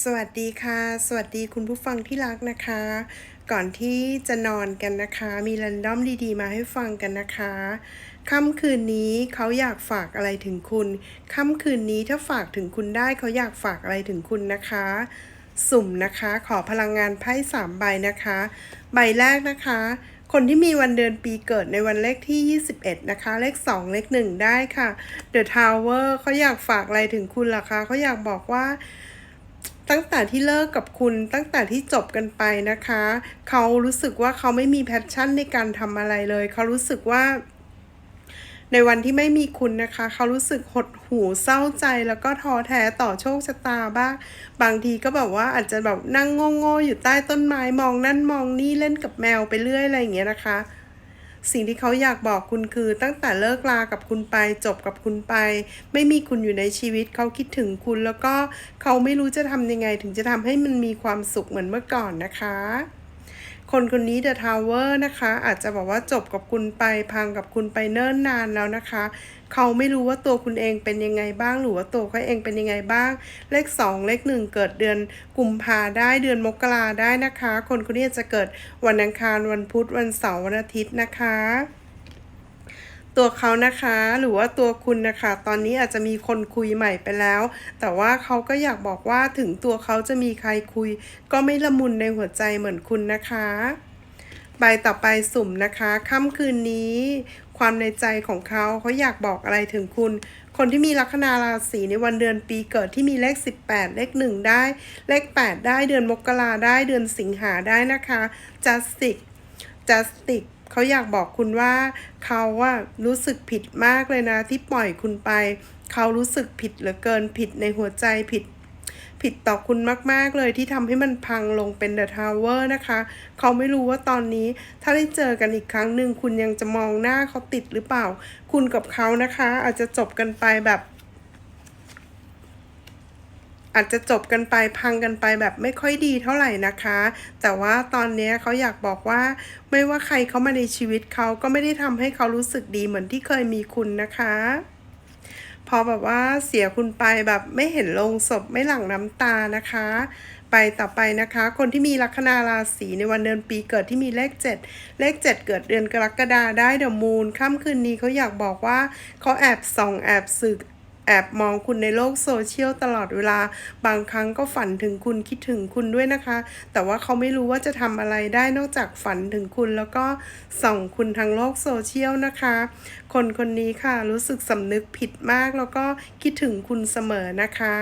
สวัสดีค่ะ สวัสดีคุณผู้ฟังที่รักนะคะ ก่อนที่จะนอนกันนะคะ มีรันดอมดีๆ มาให้ฟังกันนะคะค่ำคืนนี้เขาอยากฝากอะไรถึงคุณค่ำคืนนี้ถ้าฝากถึงคุณได้เขาอยากฝากอะไรถึงคุณนะคะ สุ่มนะคะขอพลังงานไพ่สามใบนะคะ ใบแรกนะคะ คนที่มีวันเดือนปีเกิดในวันเลขที่ 21 นะคะ เลข 2 เลข 1 ได้ค่ะ The Tower เขาอยากฝากอะไรถึงคุณล่ะคะเขาอยากบอกว่า ตั้งแต่ที่เลิกกับคุณตั้งแต่ที่จบกันไปนะคะ เขารู้สึกว่าเขาไม่มีแพชชั่นในการทำอะไรเลย เขารู้สึกว่าในวันที่ไม่มีคุณนะคะ เขารู้สึกหดหู่เศร้าใจแล้วก็ท้อแท้ต่อโชคชะตาบ้างบางทีก็แบบว่าอาจจะแบบนั่งโง่ๆอยู่ใต้ต้นไม้มองนั่นมองนี่เล่นกับแมวไปเรื่อยอะไรอย่างเงี้ยนะคะ สิ่งที่เขาอยากบอกคุณคือ ตั้งแต่เลิกลากับคุณไป จบกับคุณไป ไม่มีคุณอยู่ในชีวิตเขาคิดถึงคุณ แล้วก็เขาไม่รู้จะทำยังไง ถึงจะทำให้มันมีความสุขเหมือนเมื่อก่อนนะคะ คนคนนี้เดอะทาวเวอร์นะคะ อาจจะบอกว่าจบกับคุณไปพังกับคุณไปเนิ่นนานแล้วนะคะ เขาไม่รู้ว่าตัวคุณเองเป็นยังไงบ้างหรือว่าตัวเขาเองเป็นยังไงบ้าง เลข 2 เลข 1 เกิดเดือนกุมภาได้เดือนมกราได้นะคะ คนคนนี้จะเกิดวันอังคารวันพุธวันเสาร์วันอาทิตย์นะคะ ตัวเขานะคะหรือว่าตัวคุณนะคะ ตอนนี้อาจจะมีคนคุยใหม่ไปแล้ว แต่ว่าเขาก็อยากบอกว่าถึงตัวเขาจะมีใครคุย ก็ไม่ละมุนในหัวใจเหมือนคุณนะคะ ใบต่อไปสุ่มนะคะค่ำคืนนี้ ความในใจของเขาเขาอยากบอกอะไรถึงคุณ คนที่มีลัคนาราศีในวันเดือนปีเกิดที่มีเลข 18 เลข 1 ได้ เลข 8 ได้เดือนมกราได้เดือนสิงหาได้นะคะจัสติกจัสติก เขาอยากบอกคุณว่าเขาว่ารู้สึกผิดมากเลยนะ ที่ปล่อยคุณไป เขารู้สึกผิดเหลือเกินผิดในหัวใจผิด ผิดต่อคุณมาก ๆ เลยที่ทำให้มันพังลงเป็นเดอะทาวเวอร์นะคะ เขาไม่รู้ว่าตอนนี้ ถ้าได้เจอกันอีกครั้งหนึ่งคุณยังจะมองหน้าเขาติดหรือเปล่า คุณกับเขานะคะ อาจจะจบกันไปแบบ อาจจะจบกันไปพังกันไปแบบไม่ค่อยดีเท่าไหร่นะคะ แต่ว่าตอนนี้เขาอยากบอกว่า ไม่ว่าใครเข้ามาในชีวิตเขาก็ไม่ได้ทำให้เขารู้สึกดีเหมือนที่เคยมีคุณนะคะ พอแบบว่าเสียคุณไปแบบไม่เห็นลงศพไม่หลั่งน้ำตานะคะ ไปต่อไปนะคะ คนที่มีลัคนาราศีในวันเดือนปีเกิดที่มีเลข 7 เลข 7 เกิดเดือนกรกฎาได้เดอะมูนค่ำคืนนี้เขาอยากบอกว่าเขาแอบส่องแอบสึก แอบมองคุณในโลกโซเชียลตลอดเวลา บางครั้งก็ฝันถึงคุณคิดถึงคุณด้วยนะคะ แต่ว่าเขาไม่รู้ว่าจะทำอะไรได้นอกจากฝันถึงคุณ แล้วก็ส่องคุณทางโลกโซเชียลนะคะ คนคนนี้ค่ะรู้สึกสำนึกผิดมากแล้วก็คิดถึงคุณเสมอนะคะ